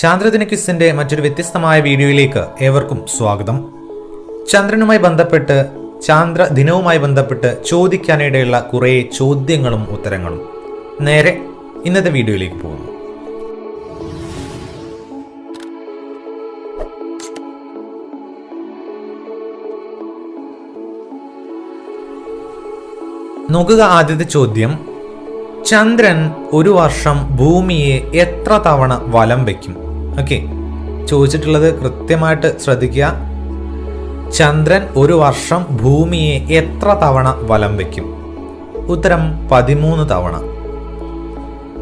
ചാന്ദ്രദിന ക്വിസിന്റെ മറ്റൊരു വ്യത്യസ്തമായ വീഡിയോയിലേക്ക് ഏവർക്കും സ്വാഗതം. ചന്ദ്രനുമായി ബന്ധപ്പെട്ട് ചാന്ദ്ര ദിനവുമായി ബന്ധപ്പെട്ട് ചോദിക്കാനിടയുള്ള കുറേ ചോദ്യങ്ങളും ഉത്തരങ്ങളും നേരെ ഇന്നത്തെ വീഡിയോയിലേക്ക് പോകുന്നു. നോക്കുക ആദ്യത്തെ ചോദ്യം. ചന്ദ്രൻ ഒരു വർഷം ഭൂമിയെ എത്ര തവണ വലം വയ്ക്കും ഓക്കെ. ചോദിച്ചിട്ടുള്ളത് കൃത്യമായിട്ട് ശ്രദ്ധിക്കുക. ചന്ദ്രൻ ഒരു വർഷം ഭൂമിയെ എത്ര തവണ വലം വയ്ക്കും? ഉത്തരം പതിമൂന്ന് തവണ.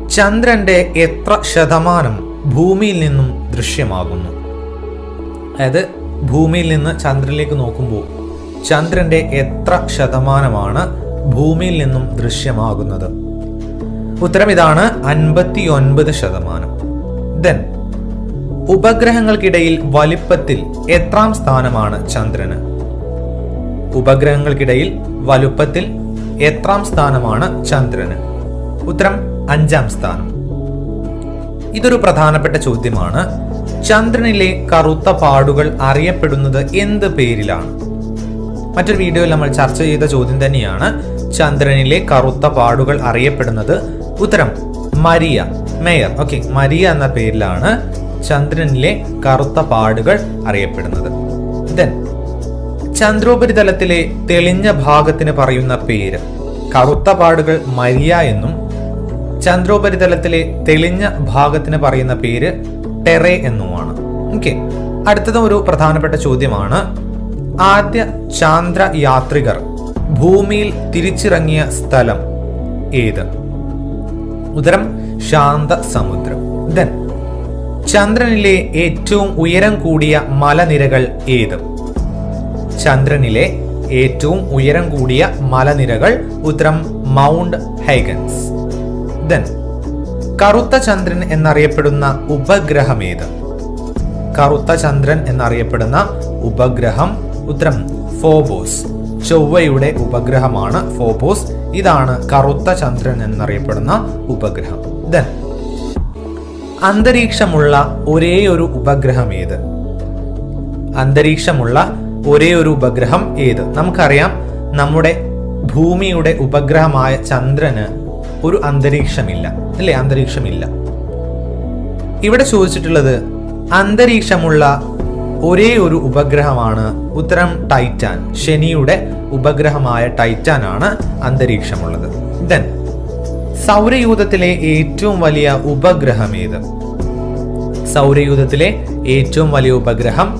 ചന്ദ്രന്റെ എത്ര ശതമാനം ഭൂമിയിൽ നിന്നും ദൃശ്യമാകുന്നു? അതായത് ഭൂമിയിൽ നിന്ന് ചന്ദ്രനിലേക്ക് നോക്കുമ്പോൾ ചന്ദ്രന്റെ എത്ര ശതമാനമാണ് ഭൂമിയിൽ നിന്നും ദൃശ്യമാകുന്നത്? ഉത്തരം ഇതാണ് അൻപത്തി ഒൻപത് ശതമാനം. ദെൻ ഉപഗ്രഹങ്ങൾക്കിടയിൽ വലിപ്പത്തിൽ എത്രാം സ്ഥാനമാണ് ചന്ദ്രന്? ഉപഗ്രഹങ്ങൾക്കിടയിൽ വലുപ്പത്തിൽ എത്രാം സ്ഥാനമാണ് ചന്ദ്രന്? ഉത്തരം അഞ്ചാം സ്ഥാനം. ഇതൊരു പ്രധാനപ്പെട്ട ചോദ്യമാണ്. ചന്ദ്രനിലെ കറുത്ത പാടുകൾ അറിയപ്പെടുന്നത് എന്ത് പേരിലാണ്? മറ്റൊരു വീഡിയോയിൽ നമ്മൾ ചർച്ച ചെയ്ത ചോദ്യം തന്നെയാണ്. ചന്ദ്രനിലെ കറുത്ത പാടുകൾ അറിയപ്പെടുന്നത് ഉത്തരം മരിയ മേയർ. ഓക്കെ മരിയ എന്ന പേരിലാണ് ചന്ദ്രനിലെ കറുത്ത പാടുകൾ അറിയപ്പെടുന്നത്. ദെൻ ചന്ദ്രോപരിതലത്തിലെ തെളിഞ്ഞ ഭാഗത്തിന് പറയുന്ന പേര്. കറുത്ത പാടുകൾ മരിയ എന്നും ചന്ദ്രോപരിതലത്തിലെ തെളിഞ്ഞ ഭാഗത്തിന് പറയുന്ന പേര് ടെറെ എന്നുമാണ്. ഓക്കെ അടുത്തത് ഒരു പ്രധാനപ്പെട്ട ചോദ്യമാണ്. ആദ്യ ചാന്ദ്ര യാത്രികർ ഭൂമിയിൽ തിരിച്ചിറങ്ങിയ സ്ഥലം ഏത്? ഉത്തരം ശാന്ത സമുദ്രം. ദെൻ ചന്ദ്രനിലെ ഏറ്റവും ഉയരം കൂടിയ മലനിരകൾ ഏത്? ചന്ദ്രനിലെ ഏറ്റവും ഉയരം കൂടിയ മലനിരകൾ ഉത്തരം മൗണ്ട് ഹൈഗൻസ്. ദെൻ കറുത്ത ചന്ദ്രൻ എന്നറിയപ്പെടുന്ന ഉപഗ്രഹം ഏത്? കറുത്ത ചന്ദ്രൻ എന്നറിയപ്പെടുന്ന ഉപഗ്രഹം ഉത്തരം ഫോബോസ്. ചൊവ്വയുടെ ഉപഗ്രഹമാണ് ഫോബോസ്. ഇതാണ് കറുത്ത ചന്ദ്രൻ എന്നറിയപ്പെടുന്ന ഉപഗ്രഹം. ദെൻ അന്തരീക്ഷമുള്ള ഒരേ ഒരു ഉപഗ്രഹം ഏത്? അന്തരീക്ഷമുള്ള ഒരേ ഒരു ഉപഗ്രഹം ഏത്? നമുക്കറിയാം നമ്മുടെ ഭൂമിയുടെ ഉപഗ്രഹമായ ചന്ദ്രന് ഒരു അന്തരീക്ഷമില്ല. അല്ലേ? അന്തരീക്ഷമില്ല. ഇവിടെ ചോദിച്ചിട്ടുള്ളത് അന്തരീക്ഷമുള്ള ഒരേ ഒരു ഉപഗ്രഹമാണ് ഉത്തരം ടൈറ്റാൻ. ശനിയുടെ ഉപഗ്രഹമായ ടൈറ്റാൻ ആണ് അന്തരീക്ഷമുള്ളത്. ദെൻ സൗരയൂഥത്തിലെ ഏറ്റവും വലിയ ഉപഗ്രഹം ഏത്? സൗരയൂഥത്തിലെ ഏറ്റവും വലിയ ഉപഗ്രഹം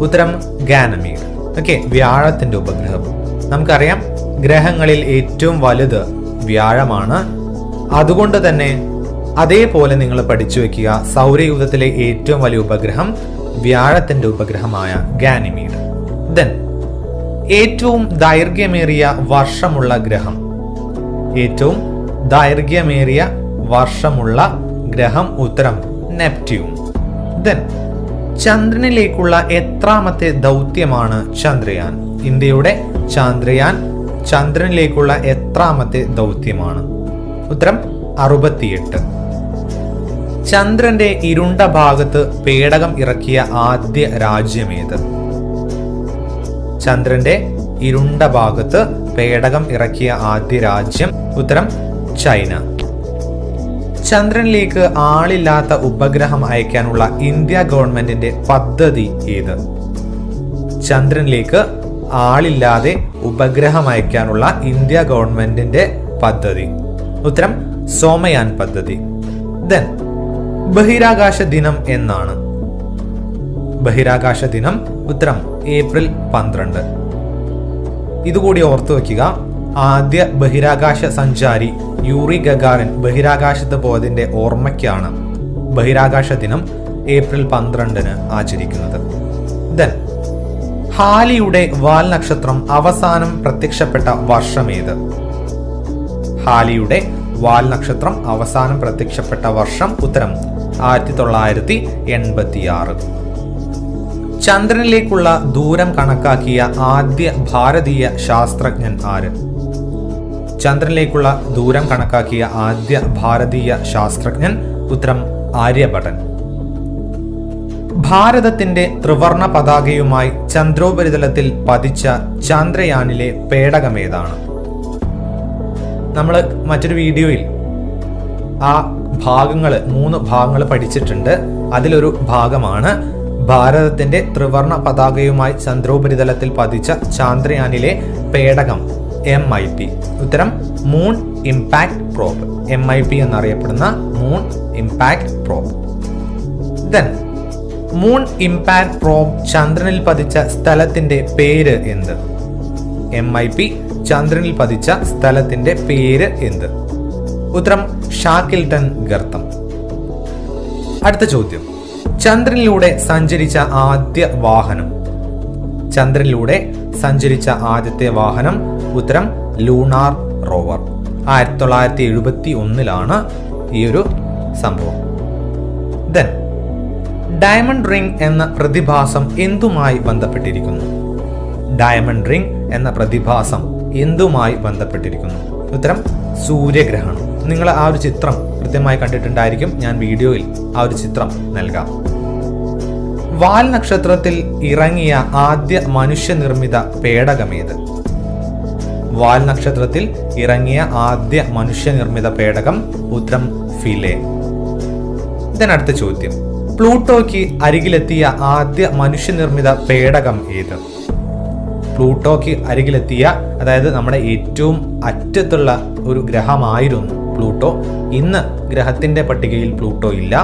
ഉത്തരം ഗാനമീഡ് ഓക്കെ വ്യാഴത്തിന്റെ ഉപഗ്രഹം. നമുക്കറിയാം ഗ്രഹങ്ങളിൽ ഏറ്റവും വലുത് വ്യാഴമാണ്. അതുകൊണ്ട് തന്നെ അതേപോലെ നിങ്ങൾ പഠിച്ചു വെക്കുക സൗരയൂഥത്തിലെ ഏറ്റവും വലിയ ഉപഗ്രഹം വ്യാഴത്തിന്റെ ഉപഗ്രഹമായ ഗാനിമീഡ് ദെൻ ഏറ്റവും ദൈർഘ്യമേറിയ വർഷമുള്ള ഗ്രഹം. ഏറ്റവും ദൈർഘ്യമേറിയ വർഷമുള്ള ഗ്രഹം ഉത്തരം നെപ്റ്റ്യൂൺ. ദെൻ ചന്ദ്രനിലേക്കുള്ള എത്രാമത്തെ ദൗത്യമാണ് ചന്ദ്രയാൻ. ഇന്ത്യയുടെ ചന്ദ്രയാൻ ചന്ദ്രനിലേക്കുള്ള എത്രാമത്തെ ദൗത്യമാണ്. ഉത്തരം അറുപത്തിയെട്ട്. ചന്ദ്രന്റെ ഇരുണ്ട ഭാഗത്ത് പേടകം ഇറക്കിയ ആദ്യ രാജ്യമേത്? ചന്ദ്രന്റെ ഇരുണ്ട ഭാഗത്ത് പേടകം ഇറക്കിയ ആദ്യ രാജ്യം ഉത്തരം ചൈന. ചന്ദ്രനിലേക്ക് ആളില്ലാത്ത ഉപഗ്രഹം അയക്കാനുള്ള ഇന്ത്യ ഗവൺമെന്റിന്റെ പദ്ധതി ഏത്? ചന്ദ്രനിലേക്ക് ആളില്ലാതെ ഉപഗ്രഹം അയക്കാനുള്ള ഇന്ത്യ ഗവൺമെന്റിന്റെ പദ്ധതി ഉത്തരം സോമയാൻ പദ്ധതി. ദെൻ ബഹിരാകാശ ദിനം എന്നാണ്. ബഹിരാകാശ ദിനം ഉത്തരം ഏപ്രിൽ പന്ത്രണ്ട്. ഇതുകൂടി ഓർത്തു വയ്ക്കുക. ആദ്യ ബഹിരാകാശ സഞ്ചാരി യൂറി ഗഗാറിൻ ബഹിരാകാശത്ത് പോയതിന്റെ ഓർമ്മയ്ക്കാണ് ബഹിരാകാശ ദിനം ഏപ്രിൽ പന്ത്രണ്ടിന് ആചരിക്കുന്നത്. ദെൻ ഹാലിയുടെ വാൽ നക്ഷത്രം അവസാനം പ്രത്യക്ഷപ്പെട്ട വർഷമേത്? ഹാലിയുടെ വാൽ നക്ഷത്രം അവസാനം പ്രത്യക്ഷപ്പെട്ട വർഷം ഉത്തരം ആയിരത്തി തൊള്ളായിരത്തി എൺപത്തിയാറ് ചന്ദ്രനിലേക്കുള്ള ദൂരം കണക്കാക്കിയ ആദ്യ ഭാരതീയ ശാസ്ത്രജ്ഞൻ ആര്? ചന്ദ്രനിലേക്കുള്ള ദൂരം കണക്കാക്കിയ ആദ്യ ഭാരതീയ ശാസ്ത്രജ്ഞൻ ഉത്തരം ആര്യഭടൻ. ഭാരതത്തിന്റെ ത്രിവർണ പതാകയുമായി ചന്ദ്രോപരിതലത്തിൽ പതിച്ച ചന്ദ്രയാനിലെ പേടകമേതാണ് നമ്മൾ മറ്റൊരു വീഡിയോയിൽ ആ ഭാഗങ്ങൾ മൂന്ന് ഭാഗങ്ങൾ പഠിച്ചിട്ടുണ്ട്. അതിലൊരു ഭാഗമാണ് ഭാരതത്തിന്റെ ത്രിവർണ പതാകയുമായി ചന്ദ്രോപരിതലത്തിൽ പതിച്ച ചാന്ദ്രയാനിലെ പേടകം എം ഐ പി ഉത്തരം moon impact probe M I P എന്നറിയപ്പെടുന്ന moon impact probe then moon impact probe ചന്ദ്രനിൽ പതിച്ച സ്ഥലത്തിന്റെ പേര് എന്ത്? എം ഐ പി ചന്ദ്രനിൽ പതിച്ച സ്ഥലത്തിന്റെ പേര് എന്ത്? ഉത്തരം ഷാക്കിൽട്ടൺ ഗർത്തം. അടുത്ത ചോദ്യം. ചന്ദ്രനിലൂടെ സഞ്ചരിച്ച ആദ്യ വാഹനം. ചന്ദ്രനിലൂടെ സഞ്ചരിച്ച ആദ്യത്തെ വാഹനം ഉത്തരം ലൂണാർ റോവർ. ആയിരത്തി തൊള്ളായിരത്തി എഴുപത്തി ഒന്നിലാണ് ഈ ഒരു സംഭവം. ദെൻ ഡയമണ്ട് റിംഗ് എന്ന പ്രതിഭാസം എന്തുമായി ബന്ധപ്പെട്ടിരിക്കുന്നു? ഡയമണ്ട് റിംഗ് എന്ന പ്രതിഭാസം എന്തുമായി ബന്ധപ്പെട്ടിരിക്കുന്നു? ഉത്തരം സൂര്യഗ്രഹണം. നിങ്ങൾ ആ ഒരു ചിത്രം കൃത്യമായി കണ്ടിട്ടുണ്ടായിരിക്കും. ഞാൻ വീഡിയോയിൽ ആ ഒരു ചിത്രം നൽകാം. വാൽ നക്ഷത്രത്തിൽ ഇറങ്ങിയ ആദ്യ മനുഷ്യനിർമ്മിത പേടകമേത്? വാൽ നക്ഷത്രത്തിൽ ഇറങ്ങിയ ആദ്യ മനുഷ്യനിർമ്മിത പേടകം ഉത്തരം ഫിലെ. ഇതിനടുത്ത ചോദ്യം. പ്ലൂട്ടോയ്ക്ക് അരികിലെത്തിയ ആദ്യ മനുഷ്യനിർമ്മിത പേടകം ഏത്? പ്ലൂട്ടോയ്ക്ക് അരികിലെത്തിയ അതായത് നമ്മുടെ ഏറ്റവും അറ്റത്തുള്ള ഒരു ഗ്രഹമായിരുന്നു പ്ലൂട്ടോ. ഇന്ന് ഗ്രഹത്തിന്റെ പട്ടികയിൽ പ്ലൂട്ടോ ഇല്ല.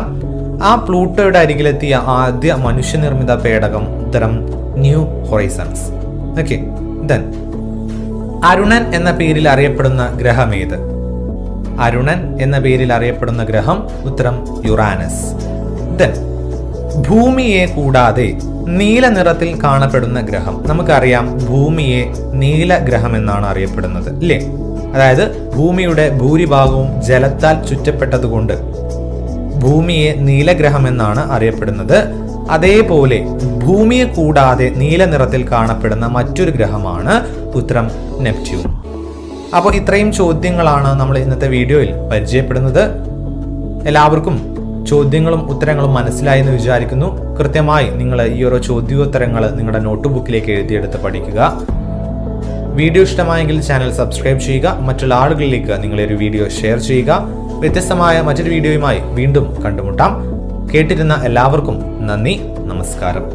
ആ പ്ലൂട്ടോയുടെ അരികിലെത്തിയ ആദ്യ മനുഷ്യനിർമ്മിത പേടകം ഉത്തരം New Horizons. Okay then Arunan എന്ന പേരിൽ അറിയപ്പെടുന്ന ഗ്രഹം ഏത്? അരുണൻ എന്ന പേരിൽ അറിയപ്പെടുന്ന ഗ്രഹം ഉത്തരം യുറാനസ്. ദെൻ ഭൂമിയെ കൂടാതെ നീല നിറത്തിൽ കാണപ്പെടുന്ന ഗ്രഹം. നമുക്കറിയാം ഭൂമിയെ നീല ഗ്രഹം എന്നാണ് അറിയപ്പെടുന്നത് അല്ലേ അതായത് ഭൂമിയുടെ ഭൂരിഭാഗവും ജലത്താൽ ചുറ്റപ്പെട്ടതുകൊണ്ട്. ഭൂമിയെ നീലഗ്രഹം എന്നാണ് അറിയപ്പെടുന്നത്. അതേപോലെ ഭൂമിയെ കൂടാതെ നീല നിറത്തിൽ കാണപ്പെടുന്ന മറ്റൊരു ഗ്രഹമാണ് പുത്രം നെപ്റ്റ്യൂൺ. അപ്പോൾ ഇത്രയും ചോദ്യങ്ങളാണ് നമ്മൾ ഇന്നത്തെ വീഡിയോയിൽ പരിചയപ്പെടുന്നത്. എല്ലാവർക്കും ചോദ്യങ്ങളും ഉത്തരങ്ങളും മനസ്സിലായി എന്ന് വിചാരിക്കുന്നു. കൃത്യമായി നിങ്ങൾ ഈ ഓരോ ചോദ്യോത്തരങ്ങൾ നിങ്ങളുടെ നോട്ട് ബുക്കിലേക്ക് എഴുതിയെടുത്ത് പഠിക്കുക. വീഡിയോ ഇഷ്ടമായെങ്കിൽ ചാനൽ സബ്സ്ക്രൈബ് ചെയ്യുക. മറ്റുള്ള ആളുകളിലേക്ക് നിങ്ങൾ ഈ ഒരു വീഡിയോ ഷെയർ ചെയ്യുക. വ്യത്യസ്തമായ മറ്റൊരു വീഡിയോയുമായി വീണ്ടും കണ്ടുമുട്ടാം. കേട്ടിരുന്ന എല്ലാവർക്കും നന്ദി നമസ്കാരം.